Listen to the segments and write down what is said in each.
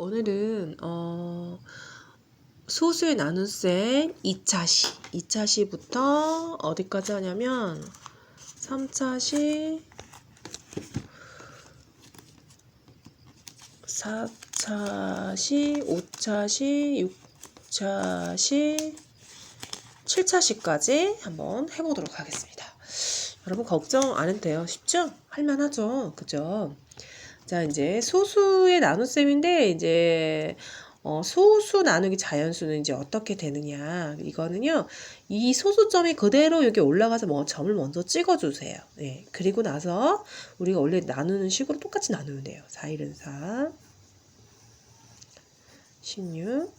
오늘은 어, 소수의 나눗셈 2차 시, 2차 시부터 어디까지 하냐면 3차 시, 4차 시, 5차 시, 6차 시, 7차 시까지 한번 해보도록 하겠습니다. 여러분 걱정 안 해도 돼요. 쉽죠? 할만하죠? 그죠? 자, 이제 소수의 나눗셈인데, 이제, 어, 소수 나누기 자연수는 이제 어떻게 되느냐. 이거는요, 이 소수점이 그대로 여기 올라가서 뭐 점을 먼저 찍어주세요. 네. 그리고 나서 우리가 원래 나누는 식으로 똑같이 나누면 돼요. 4, 1은 4, 16,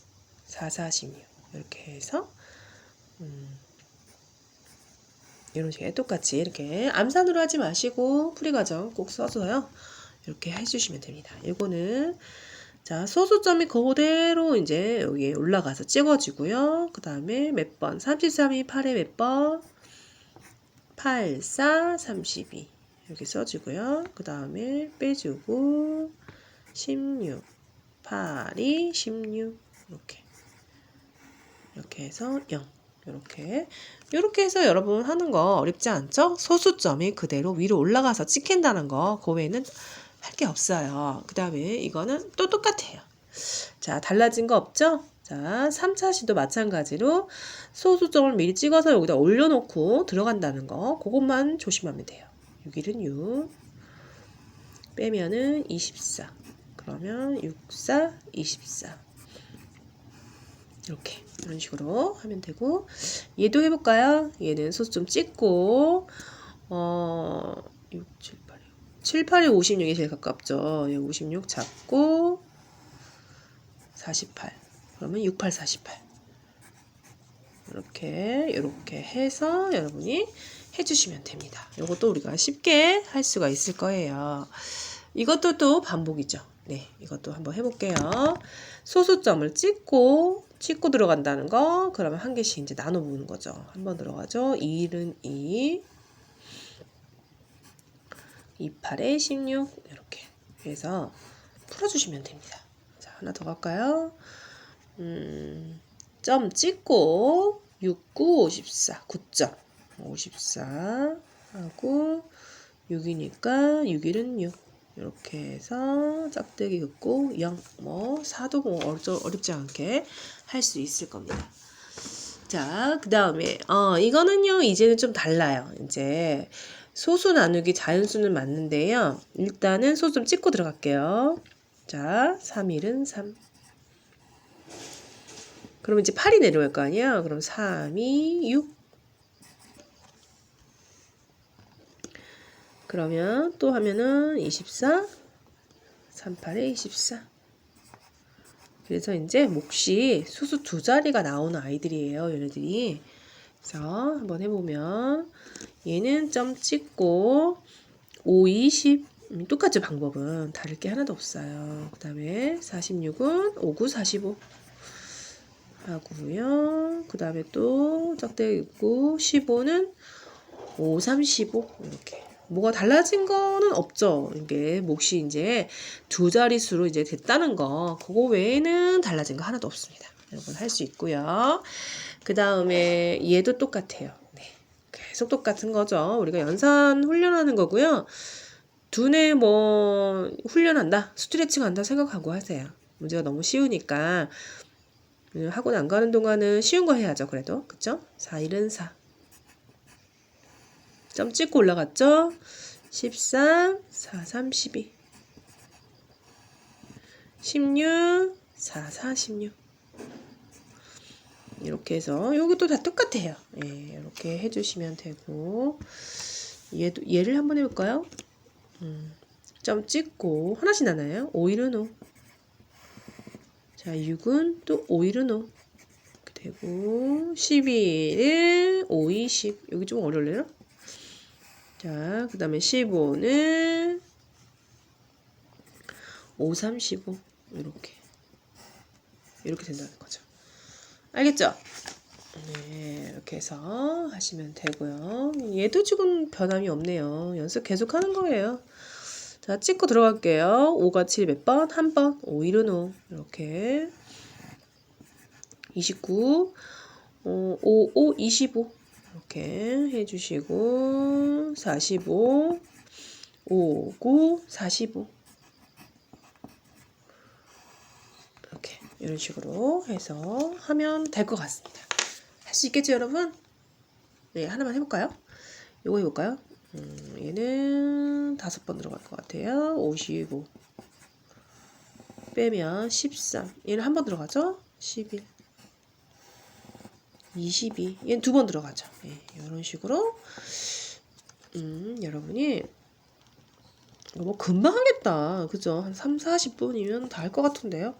4, 4, 16. 이렇게 해서, 음, 이런 식의 똑같이 이렇게 암산으로 하지 마시고 풀이 과정 꼭 써줘요. 이렇게 해주시면 됩니다. 이거는 자 소수점이 그대로 이제 여기에 올라가서 찍어지고요. 그 다음에 몇 번? 33이 8에 몇 번? 8, 4, 32 이렇게 써주고요. 그 다음에 빼주고 16, 8이 16 이렇게 이렇게 해서 0 이렇게 이렇게 해서 여러분 하는 거 어렵지 않죠? 소수점이 그대로 위로 올라가서 찍힌다는 거 그 외에는 할 게 없어요. 그 다음에 이거는 또 똑같아요. 자 달라진 거 없죠? 자 3차 시도 마찬가지로 소수점을 미리 찍어서 여기다 올려놓고 들어간다는 거 그것만 조심하면 돼요. 6일은 6 빼면은 24 그러면 64 24 이렇게 이런 식으로 하면 되고 얘도 해볼까요? 얘는 소수 좀 찍고 어 6, 7, 8, 7, 8에 56이 제일 가깝죠. 얘56 잡고 48 그러면 68, 48 이렇게 이렇게 해서 여러분이 해주시면 됩니다. 이것도 우리가 쉽게 할 수가 있을 거예요. 이것도 또 반복이죠. 네, 이것도 한번 해볼게요. 소수점을 찍고 찍고 들어간다는 거 그러면 한 개씩 이제 나눠 보는 거죠. 한번 들어가죠. 1은 2 28에 16 이렇게 해서 풀어주시면 됩니다. 자 하나 더 갈까요? 음, 점 찍고 6, 9, 54 9점 54 하고 6이니까 6일은 6 이렇게 해서 짝대기 긋고 0, 뭐 4도 뭐 어렵, 어렵지 않게 할 수 있을 겁니다. 자, 그 다음에 어 이거는요 이제는 좀 달라요. 이제 소수 나누기 자연수는 맞는데요. 일단은 소좀 찍고 들어갈게요. 자, 3일은 3. 그럼 이제 8이 내려올 거 아니에요? 그럼 3이 6. 그러면 또 하면은 24, 38에 24. 그래서 이제 몫이 수수 두 자리가 나오는 아이들이에요. 얘네들이. 그래서 한번 해보면 얘는 점 찍고 5, 20 음, 똑같죠 방법은 다를 게 하나도 없어요. 그 다음에 46은 5, 9, 45 하고요. 그 다음에 또 짝대기 있고 15는 5, 3, 15 이렇게 뭐가 달라진 거는 없죠. 이게 몫이 이제 두 자릿수로 이제 됐다는 거. 그거 외에는 달라진 거 하나도 없습니다. 여러분 할 수 있고요. 그 다음에 얘도 똑같아요. 네. 계속 똑같은 거죠. 우리가 연산 훈련하는 거고요. 두뇌 뭐 훈련한다, 스트레칭 한다 생각하고 하세요. 문제가 너무 쉬우니까 학원 안 가는 동안은 쉬운 거 해야죠. 그래도 그쵸? 4, 1은 4. 점 찍고 올라갔죠? 13, 4, 32. 16, 4, 4, 16. 이렇게 해서 이것도 다 똑같아요. 예, 이렇게 해주시면 되고 얘도 얘를 한번 해볼까요? 음, 점 찍고 하나씩 나나요? 5일은 5. 자, 6은 또 5일은 5. 이렇게 되고 12일 5, 20 여기 좀 어려울래요? 자, 그 다음에 15는 5, 3, 15 이렇게 이렇게 된다는 거죠. 알겠죠? 네, 이렇게 해서 하시면 되고요. 얘도 지금 변함이 없네요. 연습 계속 하는 거예요. 자, 자, 찍고 들어갈게요. 5가 7 몇 번? 한 번. 5, 1은 5. 이렇게. 29. 어, 5, 5, 25. 이렇게 해주시고. 45. 5, 9, 45. 이렇게. 이런 식으로 해서 하면 될 것 같습니다. 할 수 있겠죠, 여러분? 네, 하나만 해볼까요? 요거 해볼까요? 음, 얘는 다섯 번 들어갈 것 같아요. 55. 빼면 13. 얘는 한 번 들어가죠? 11. 22. 얘는 두 번 들어가죠. 예, 이런 식으로. 음, 여러분이 이거 뭐 금방 하겠다. 그죠? 한 3, 40분이면 다 할 것 같은데요.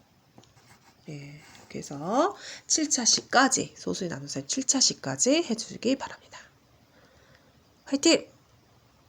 예, 이렇게 해서 7차 시까지, 소수의 나눗셈 7차 시까지 해주기 바랍니다. 화이팅!